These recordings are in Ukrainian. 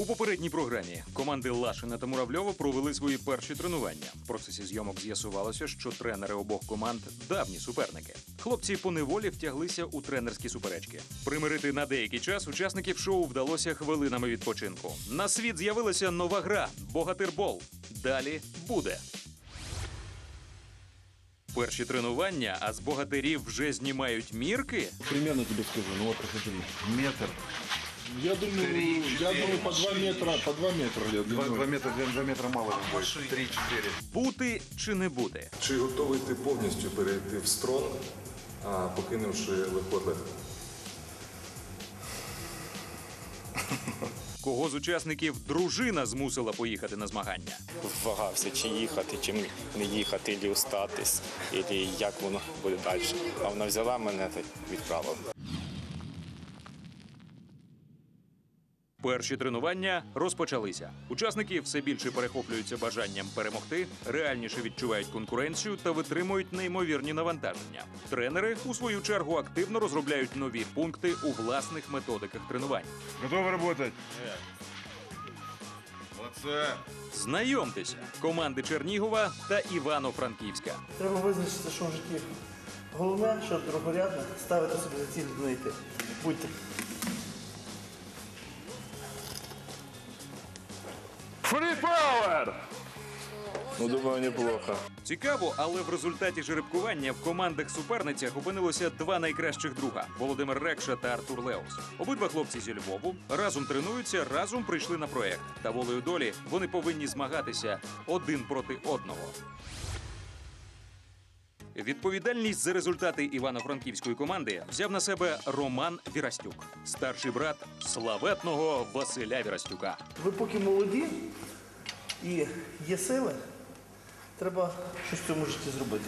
У попередній програмі команди Лашина та Муравльова провели свої перші тренування. В процесі зйомок з'ясувалося, що тренери обох команд давні суперники. Хлопці поневолі втяглися у тренерські суперечки. Примирити на деякий час учасників шоу вдалося хвилинами відпочинку. На світ з'явилася нова гра Богатирбол. Далі буде. Перші тренування, а з богатирів вже знімають мірки. Примерно тебе скажу, ну вот посмотри. Метр. Я думаю, я думаю, по 2 метра, по 2 метра я Два, длиной. два метра, два, два метра мало не будет. Три-четыре. Бути чи не бути? Чи готовий ти повністю перейти в стронг, а, покинувши легку атлетику? Кого з учасників дружина змусила поїхати на змагання? вагався, чи їхати, чи не їхати, чи остатись, і як воно буде далі. А вона взяла мене та відправила. Перші тренування розпочалися. Учасники все більше перехоплюються бажанням перемогти, реальніше відчувають конкуренцію та витримують неймовірні навантаження. Тренери, у свою чергу, активно розробляють нові пункти у власних методиках тренувань. Готовы работать? Молодцы. Знайомтеся, команди Чернігова та Івано-Франківська. Треба визначити, що в житті головне, що другорядне, ставити собі за ціль не Будьте. Ну, думаю, неплохо. Цікаво, але в результаті жеребкування в командах суперницях опинилося два найкращих друга Володимир Рекша та Артур Леус. Обидва хлопці зі Львову разом тренуються, разом прийшли на проект. Та волею долі вони повинні змагатися один проти одного. Відповідальність за результати івано-франківської команди взяв на себе Роман Вірастюк, старший брат славетного Василя Вірастюка. Ви поки молоді і є сили, треба щось в цьому житті зробити.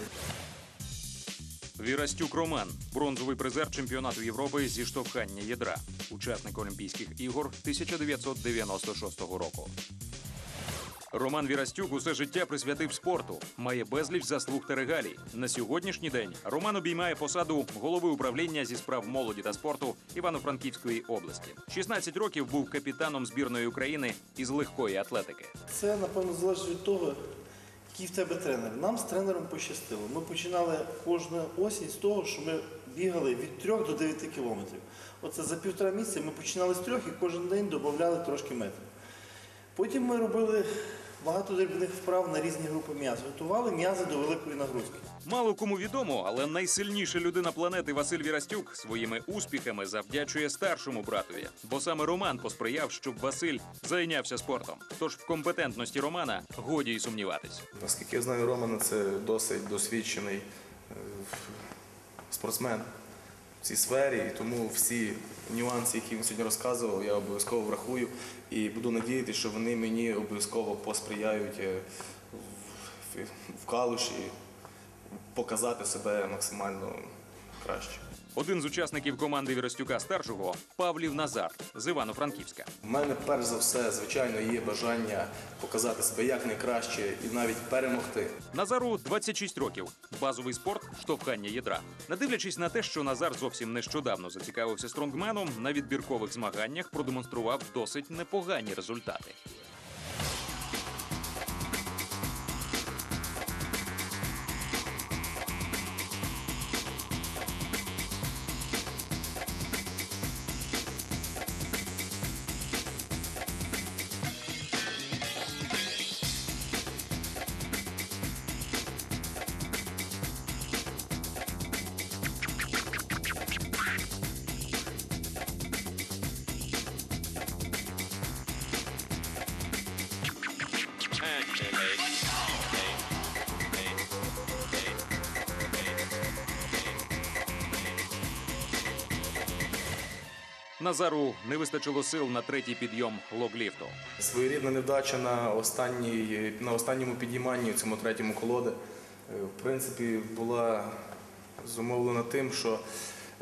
Вірастюк Роман, бронзовий призер чемпіонату Європи зі штовхання ядра, учасник Олімпійських ігор 1996 року. Роман Вірастюк усе життя присвятив спорту, має безліч заслуг та регалій. На сьогоднішній день Роман обіймає посаду голови управління зі справ молоді та спорту Івано-Франківської області. 16 років був капітаном збірної України із легкої атлетики. Це, напевно, залежить від того, який в тебе тренер. Нам з тренером пощастило. Ми починали кожну осінь з того, що ми бігали від 3 до 9 кілометрів. Оце за півтора місяця ми починали з трьох і кожен день додавали трошки метрів. Потім ми робили багато дрібних вправ на різні групи м'яз. Готували м'язи до великої нагрузки. Мало кому відомо, але найсильніша людина планети Василь Вірастюк своїми успіхами завдячує старшому братові, бо саме Роман посприяв, щоб Василь зайнявся спортом. Тож в компетентності Романа годі й сумніватись. Наскільки я знаю, Романа це досить досвідчений е, спортсмен в цій сфері, і тому всі нюанси, які він сьогодні розказував, я обов'язково врахую і буду надіятися, що вони мені обов'язково посприяють е, в, в калуші показати себе максимально краще. Один з учасників команди Вірастюка старшого Павлів Назар з Івано-Франківська. У мене перш за все, звичайно, є бажання показати себе якнайкраще і навіть перемогти. Назару 26 років. Базовий спорт штовхання ядра. Не дивлячись на те, що Назар зовсім нещодавно зацікавився стронгменом, на відбіркових змаганнях продемонстрував досить непогані результати. Назару не вистачило сил на третій підйом логліфту. Своєрідна невдача на, останній, на останньому підійманні цьому третьому колоди, е, в принципі, була зумовлена тим, що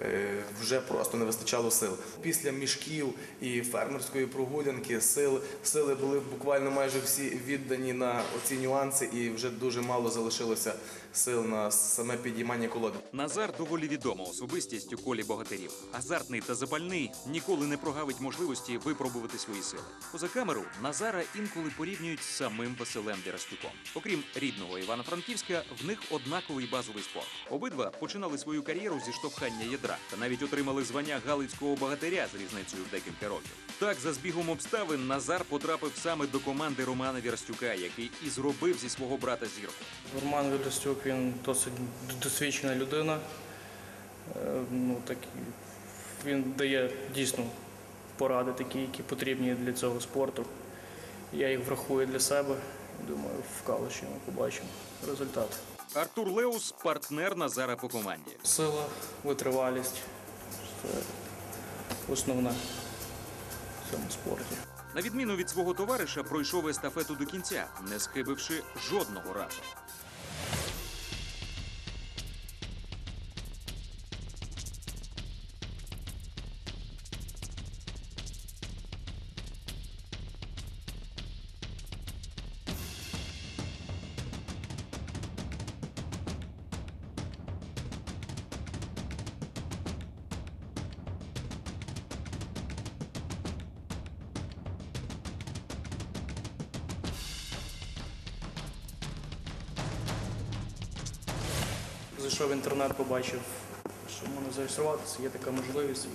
е, вже просто не вистачало сил. Після мішків і фермерської прогулянки сили, сили були буквально майже всі віддані на оці нюанси, і вже дуже мало залишилося сил на саме підіймання колоди. Назар доволі відома особистість у колі богатирів. Азартний та запальний ніколи не прогавить можливості випробувати свої сили. Поза камеру Назара інколи порівнюють з самим Василем Вірастюком. Окрім рідного Івано-Франківська, в них однаковий базовий спорт. Обидва починали свою кар'єру зі штовхання ядра та навіть отримали звання галицького богатиря з різницею в декілька років. Так, за збігом обставин, Назар потрапив саме до команди Романа Вірастюка, який і зробив зі свого брата зірку. Роман Вілістюк, він досить досвідчена людина. Е, Ну, так, він дає дійсно поради такі, які потрібні для цього спорту. Я їх врахую для себе. Думаю, в Калуші ми побачимо результат. Артур Леус партнер Назара по команді. Сила, витривалість це основне в цьому спорті. На відміну від свого товариша, пройшов естафету до кінця, не схибивши жодного разу. Зайшов в інтернет, побачив, що можна зареєструватися, є така можливість, і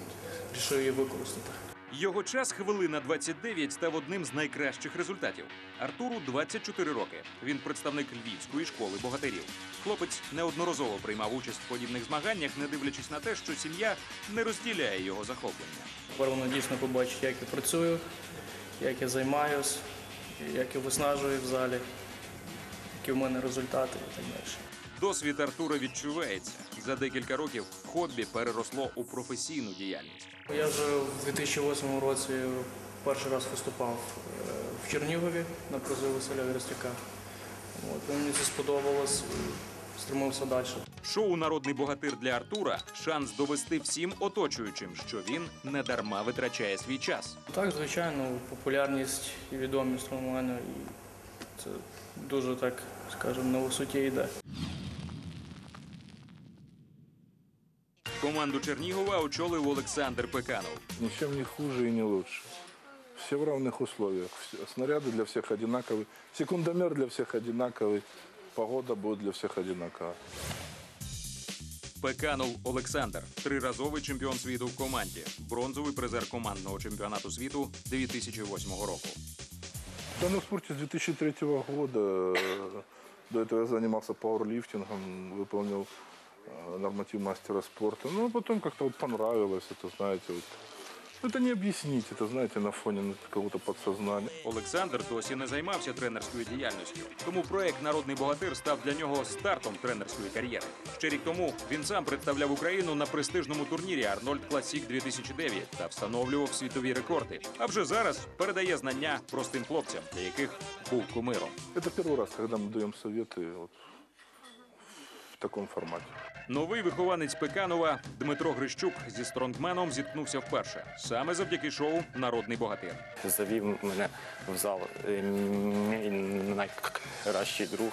вирішив її використати. Його час хвилина 29 став одним з найкращих результатів. Артуру 24 роки. Він представник львівської школи богатирів. Хлопець неодноразово приймав участь в подібних змаганнях, не дивлячись на те, що сім'я не розділяє його захоплення. Тепер дійсно побачить, як я працюю, як я займаюсь, як я виснажую в залі, які в мене результати і так далі. Досвід Артура відчувається. За декілька років хобі переросло у професійну діяльність. Я вже в 2008 році перший раз виступав е, в Чернігові на призові Василя Віростюка. От, мені це сподобалось стримався далі. Шоу Народний богатир для Артура шанс довести всім оточуючим, що він не дарма витрачає свій час. Так, звичайно, популярність і відомість у мене, і це дуже так, скажімо, на висоті йде. Команду Чернігова очолив Олександр Пеканов. Ничем не хуже и не лучше. Все в равных условиях. Все- Снаряды для всех одинаковые. Секундомер для всех одинаковый. Погода будет для всех одинакова. Пеканов Олександр, триразовий чемпіон світу в команді, бронзовий призер командного чемпіонату світу 2008 року. В данном спорте с 2003 года, э, до этого я занимался пауэрлифтингом, выполнил э, норматив мастера спорта. Ну, а потом как-то вот понравилось это, знаете, вот. Ну, Это не объяснить, это, знаете, на фоне ну, какого-то подсознания. Олександр досі не займався тренерською діяльністю, тому проект Народний богатир став для нього стартом тренерської кар'єри. Ще рік тому він сам представляв Україну на престижному турнірі Арнольд Класік 2009 та встановлював світові рекорди. А вже зараз передає знання простим хлопцям, для яких був кумиром. Это первый раз, когда мы даем советы вот в таком формате. Новий вихованець Пеканова Дмитро Грищук зі стронгменом зіткнувся вперше саме завдяки шоу Народний богатир. Завів мене в зал мій найкращий друг.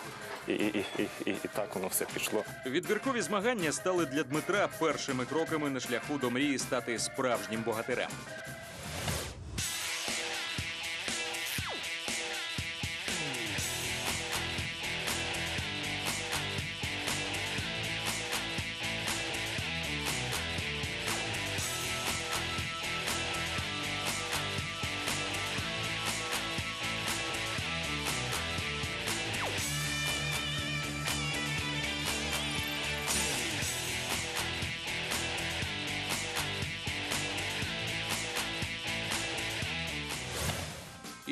І, і, і, і, і так воно все пішло. Відбіркові змагання стали для Дмитра першими кроками на шляху до мрії стати справжнім богатирем.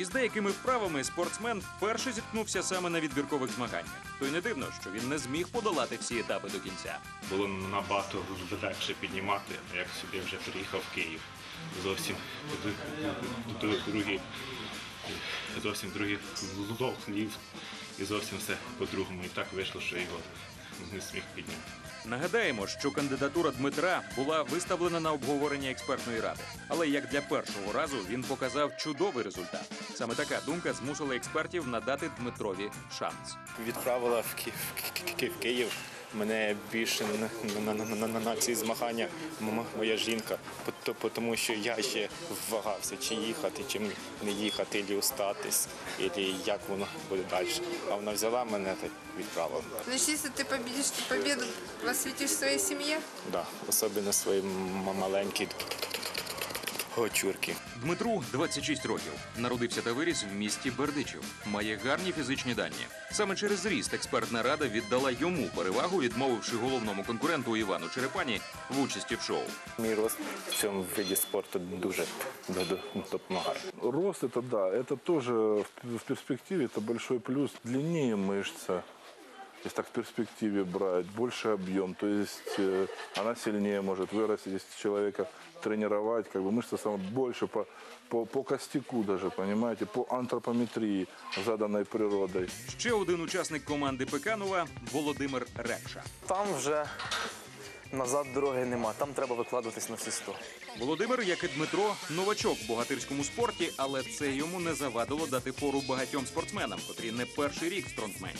Із деякими вправами спортсмен вперше зіткнувся саме на відбіркових змаганнях. То й не дивно, що він не зміг подолати всі етапи до кінця. було набагато легше піднімати, як собі вже приїхав в Київ. Зовсім другий, зовсім другий ліфт і зовсім все по-другому. І так вийшло, що його не сміх підняв. Нагадаємо, що кандидатура Дмитра була виставлена на обговорення експертної ради. Але як для першого разу він показав чудовий результат. Саме така думка змусила експертів надати Дмитрові шанс. Відправила в Ки- в Ки- Ки- в Київ. Мене більше на, на, на, на, на ці змагання моя жінка, тому що я ще вагався, чи їхати, чи не їхати, чи остатись, і як воно буде далі. А вона взяла мене та відправила. відправила. якщо ти ты ти побіду, победу своїй сім'ї? Так, Да, особливо своїй м- маленькі гочурки. Дмитру 26 років. Народився та виріс в місті Бердичів. Має гарні фізичні дані. Саме через зріст експертна рада віддала йому перевагу, відмовивши головному конкуренту Івану Черепані в участі в шоу. Мій рост в цьому виді спорту дуже до- до- допомагає. Рост это да, это тоже в в перспективе это большой плюс. Длиннее мышца, если так в перспективе брать, больше объем, то есть э, она сильнее может вырасти, если человека тренировать, как бы мышца сама больше по, по, по костяку даже, понимаете, по антропометрии, заданной природой. Ще один учасник команди Пеканова Володимир Рекша. Там вже назад дороги нема, там треба викладатись на всі сто. Володимир, як і Дмитро, новачок в богатирському спорті, але це йому не завадило дати фору багатьом спортсменам, котрі не перший рік в стронгмені.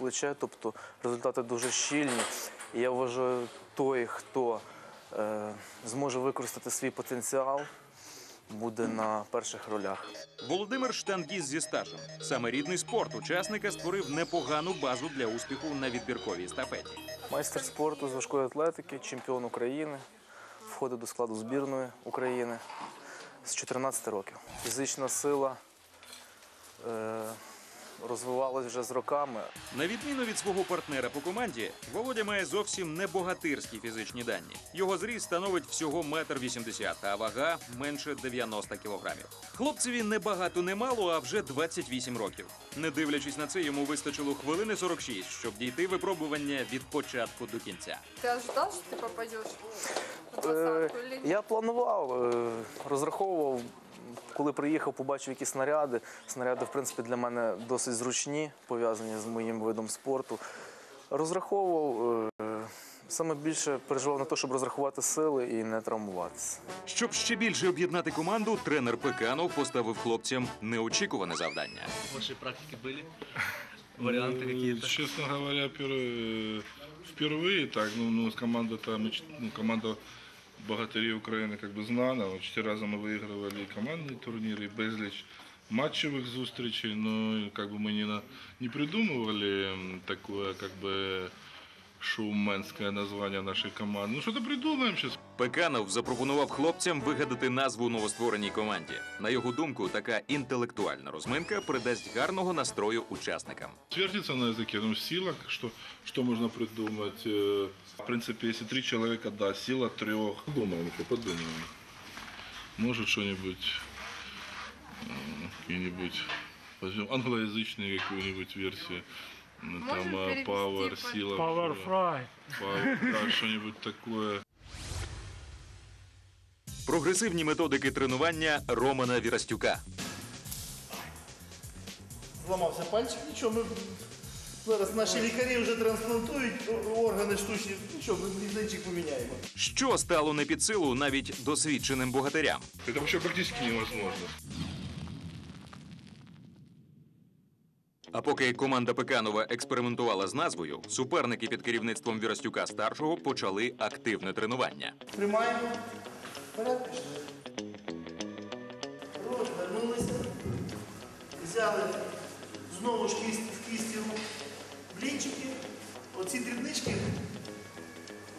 плече тобто результати дуже щільні. І я вважаю, той, хто е, зможе використати свій потенціал, буде на перших ролях. Володимир штангіст зі стажем. Саме рідний спорт учасника створив непогану базу для успіху на відбірковій естафеті. Майстер спорту з важкої атлетики, чемпіон України, входить до складу збірної України з 14 років. Фізична сила е, розвивалась вже з роками. На відміну від свого партнера по команді, Володя має зовсім не богатирські фізичні дані. Його зріст становить всього метр вісімдесят, а вага менше 90 кілограмів. Хлопцеві не багато не мало, а вже 28 років. Не дивлячись на це, йому вистачило хвилини 46, щоб дійти випробування від початку до кінця. Ты ожидал, что ты попадешь в Е? Я планував, е, розраховував, коли приїхав, побачив які снаряди. Снаряди, в принципі, для мене досить зручні, пов'язані з моїм видом спорту. Розраховував, е, саме більше переживав на те, щоб розрахувати сили і не травмуватися. Щоб ще більше об'єднати команду, тренер Пеканов поставив хлопцям неочікуване завдання. Ваші практики були? Варіанти Э, якісь? Честно говоря, пер- впервые так, ну, ну команда там, ну, команда богатырей Украины как бы знана. Вот Чотири рази ми виігрували і командні турніри, і безліч матчевих зустрічей, но как бы мы не, на, не придумывали м, такое как бы шоуменское название нашей команды. Ну что-то придумаем сейчас. Пеканов запропонував хлопцям вигадати назву новоствореній команді. На його думку, така інтелектуальна розминка придасть гарного настрою учасникам. Свертится на языке, ну, сила, что, что можно придумать. Э, В принципе, если три человека, да, сила трех. Подумаем, еще подумаем. Может, что-нибудь, м, какие-нибудь, возьмем англоязычные какую-нибудь версию. Ну, Там Можем э, перевести Power, под- сила. Power всё. Fry. Power, да, что-нибудь такое. Прогресивні методики тренування Романа Вірастюка. Зламався пальчик, нічого, ми зараз наші лікарі вже трансплантують органи штучні, нічого, ми рівненчик поміняємо. Що стало не під силу навіть досвідченим богатирям. Это вообще практически невозможно. А поки команда Пеканова експериментувала з назвою, суперники під керівництвом Вірастюка старшого почали активне тренування. Тримаємо. Вперед пішли. Розвернулися. Взяли знову ж кість, в кісті рук блінчики. Оці дрібнички,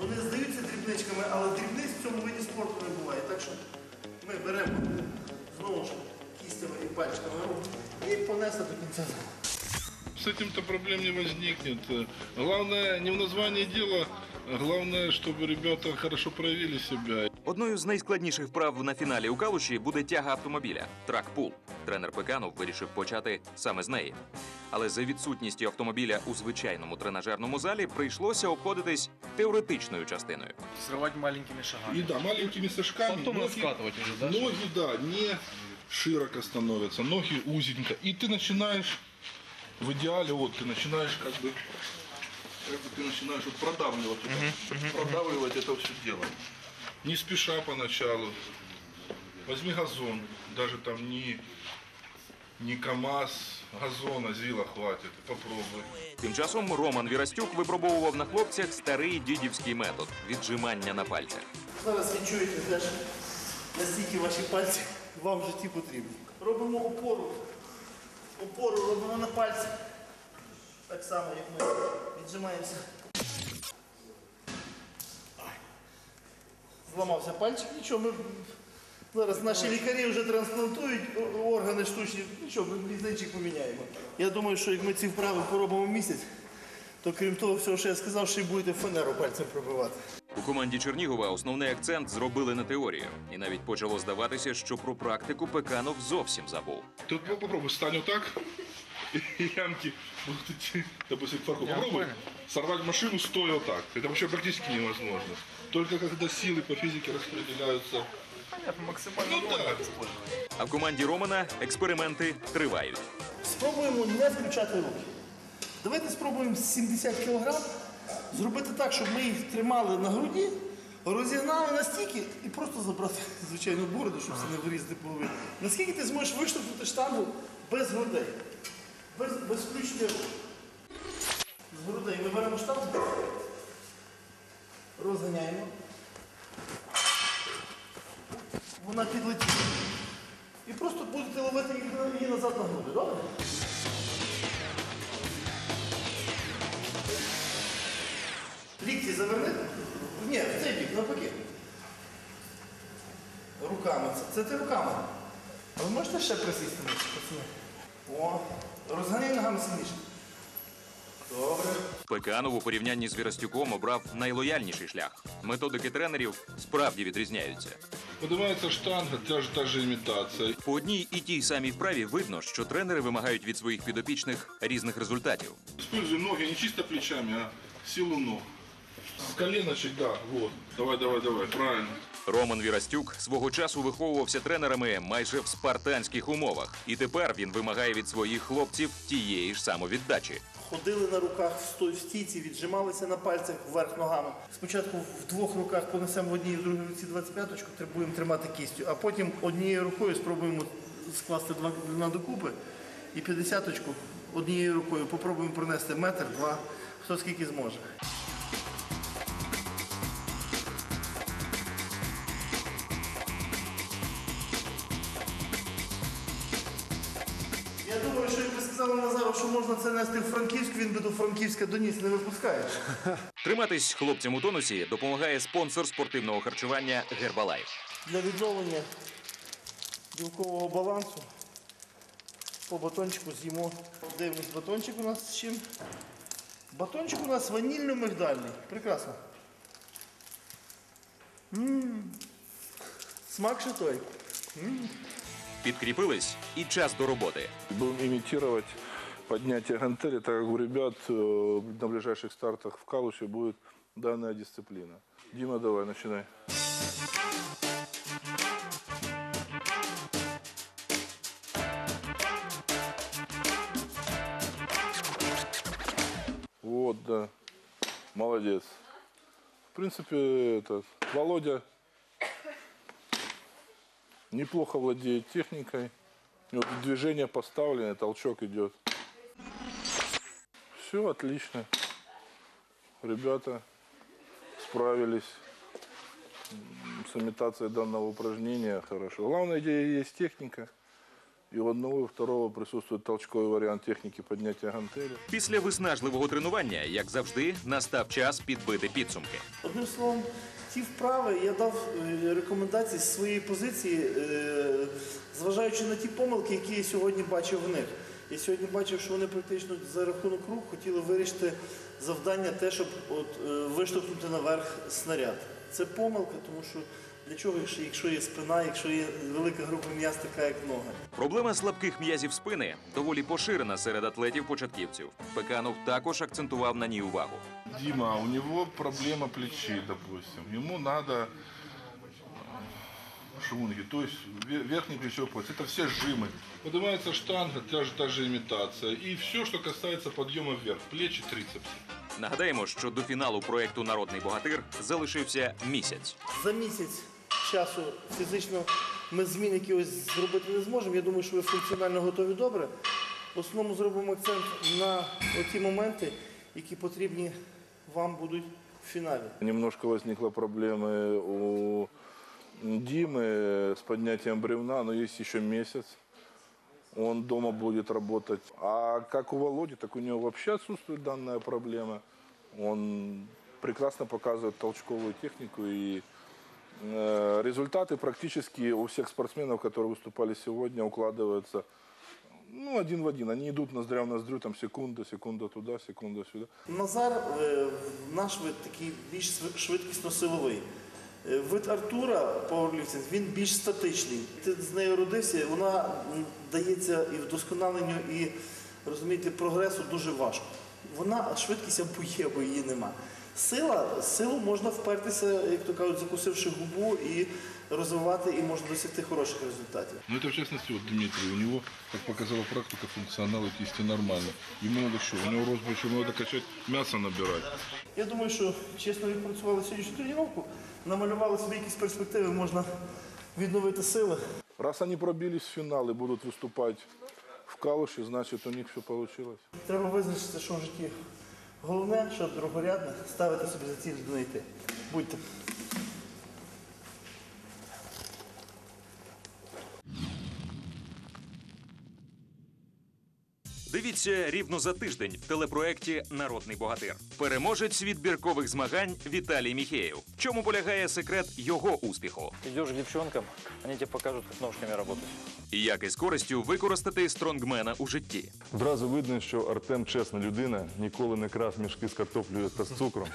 вони здаються дрібничками, але дрібниць в цьому виді спорту не буває. Так що ми беремо знову ж кістями пальчиками руку і понесли до кінця. С этим-то проблем не возникнет. Э, Главное не в названии дела, а главное, чтобы ребята хорошо проявили себя. Одною з найскладніших вправ на фіналі у Калуші буде тяга автомобіля трак-пул. Тренер Пеканов вирішив почати саме з неї. Але за відсутністю автомобіля у звичайному тренажерному залі прийшлося обходитись теоретичною частиною. Срывать маленькими шагами. И да, маленькими шажками. Потом раскатывать уже, да, Ноги, да, не широко становятся, ноги узенько. И ты начинаешь, в идеале, вот ты начинаешь как бы, как бы ты начинаешь вот продавливать, вот так, продавливать это все дело. Не спеша поначалу. Возьми газон, даже там не, не КАМАЗ, газона, зила хватит, попробуй. Тим часом Роман Вірастюк випробовував на хлопцях старий дідівський метод віджимання на пальцях. Зараз відчуєте теж, наскільки ваші пальці вам в житті потрібні. Робимо опору. Опору робимо на пальці. Так само, як ми віджимаємося. Зламався пальчик, нічого, ми зараз наші лікарі вже трансплантують органи штучні. Нічого, ми різничок поміняємо. Я думаю, що як ми ці вправи поробимо місяць, то крім того всього, що я сказав, ще й будете фанеру пальцем пробивати. У команді Чернігова основний акцент зробили на теорію, і навіть почало здаватися, що про практику Пеканов зовсім забув. Вот попробуй, стань вот так, и ямки будут идти, допустим, к. Попробуй сорвать машину стоя вот так. Это вообще практически невозможно. Только когда силы по физике распределяются. Максимально Ну да. А в команді Романа експерименти тривають. Спробуємо не включати руки. Давайте спробуємо 70 кг зробити так, щоб ми їх тримали на груді, розігнали настільки і просто забрати звичайну бороду, щоб це не вирізати половину. Наскільки ти зможеш виштовхнути штангу без грудей, включення. З грудей ми беремо штангу, розганяємо. Вона підлетіла. І просто будете ловити її назад на груди, добре? Лікті завернете? Ні, в цей бік, навпаки. Руками. Це, це ти руками. А ви можете ще присісти? О, розганяй ногами сильніше. Добре. Пеканов у порівнянні з Вірастюком обрав найлояльніший шлях. Методики тренерів справді відрізняються. Поднимается штанга, та же, та же имитация. По одній і тій самій вправі видно, що тренери вимагають від своїх підопічних різних результатів. Используй ноги не чисто плечами, а силу ног. С коленочек, да, вот. Давай, давай, давай, правильно. Роман Вірастюк свого часу виховувався тренерами майже в спартанських умовах, і тепер він вимагає від своїх хлопців тієї ж самовіддачі. Ходили на руках в стійці, віджималися на пальцях вверх ногами. Спочатку в двох руках понесемо в одній, в другій руці 25-ку, будемо тримати кістю, а потім однією рукою спробуємо скласти два на докупи і 50-ку однією рукою попробуємо пронести метр, два, хто скільки зможе. Можна це нести в Франківськ, він би до Франківська доніс не випускає. Триматись хлопцям у тонусі допомагає спонсор спортивного харчування Гербалайф. Для відновлення білкового балансу по батончику з'їмо. Дивимось, батончик у нас з чим? Батончик у нас ванільно-мигдальний. Прекрасно. М, Смак ще той. Підкріпились і час до роботи. Будем имитировать поднятие гантели, так как у ребят э, на ближайших стартах в Калуше будет данная дисциплина. Дима, давай, начинай. Вот, да. Молодец. В принципе, этот Володя неплохо владеет техникой. Тут движение поставлены, толчок идет. Все отлично. Ребята справились с имитацией данного упражнения хорошо. Главное, где есть техника. И у одного, у второго присутствует толчковый вариант техники поднятия гантели. Після виснажливого тренування, як завжди, настав час підбити підсумки. Одним словом, Ті вправи я дав е, рекомендації з своєї позиції, е, зважаючи на ті помилки, які я сьогодні бачив в них. Я сьогодні бачив, що вони практично за рахунок рук хотіли вирішити завдання те, щоб от, е, виштовхнути наверх снаряд. Це помилка, тому що для чого, якщо- якщо є спина, якщо є велика група м'яз, така як ноги. Проблема слабких м'язів спини доволі поширена серед атлетів-початківців. Пеканов також акцентував на ній увагу. Дима, у него проблема плечи, допустим. Ему надо э, швунги, то есть ве- верхний плечевой пояс. Это все жимы. Поднимается штанга, та же, та же имитация. И все, что касается подъема вверх, плечи, трицепсы. Нагадаємо, що до фіналу проекту Народний богатир залишився місяць. За місяць часу фізично ми змін якихось зробити не зможемо. Я думаю, що ви функціонально готові добре. В основному зробимо акцент на ті моменти, які потрібні вам будуть в фіналі. Немножко возникла проблемы у Димы с поднятием бревна, но есть еще месяц. Он дома будет работать. А как у Володи, так у него вообще отсутствует данная проблема. Он прекрасно показывает толчковую технику и э, результаты практически у всех спортсменов, которые выступали сегодня, укладываются ну, один в один. Они идут ноздря в ноздрю, там секунда, секунда туда, секунда сюда. Назар, е, наш вид такий більш сви- швидкісно-силовий. Е, Вид Артура пауерліфтинг, він більш статичний. Ти з нею родився, вона дається і вдосконаленню, і розумієте, прогресу дуже важко. Вона швидкість або є, або її нема. Сила, силу можна впертися, як то кажуть, закусивши губу і розвивати, і можна досягти хороших результатів. Ну это в частности вот Дмитрий, у него, как показала практика, функционал и кисти нормально. Ему надо что? У рост большой, ему надо качать, мясо набирать. Я думаю, що чесно відпрацювали сьогоднішню тренування, намалювали собі якісь перспективи, можна відновити сили. Раз они пробились в финал и будут выступать в Калуші, значит у них все получилось. Треба визначитися, що в житті головне, що другорядне, ставити собі за ціль до йти. Будьте. Дивіться рівно за тиждень в телепроекті Народний богатир. Переможець відбіркових змагань Віталій Міхеєв. В Чому полягає секрет його успіху? Идешь к девчонкам, они тебе покажут, как ножками работать. І як із користю використати стронгмена у житті. Одразу видно, що Артем чесна людина, ніколи не крав мішки з картоплею та з цукром.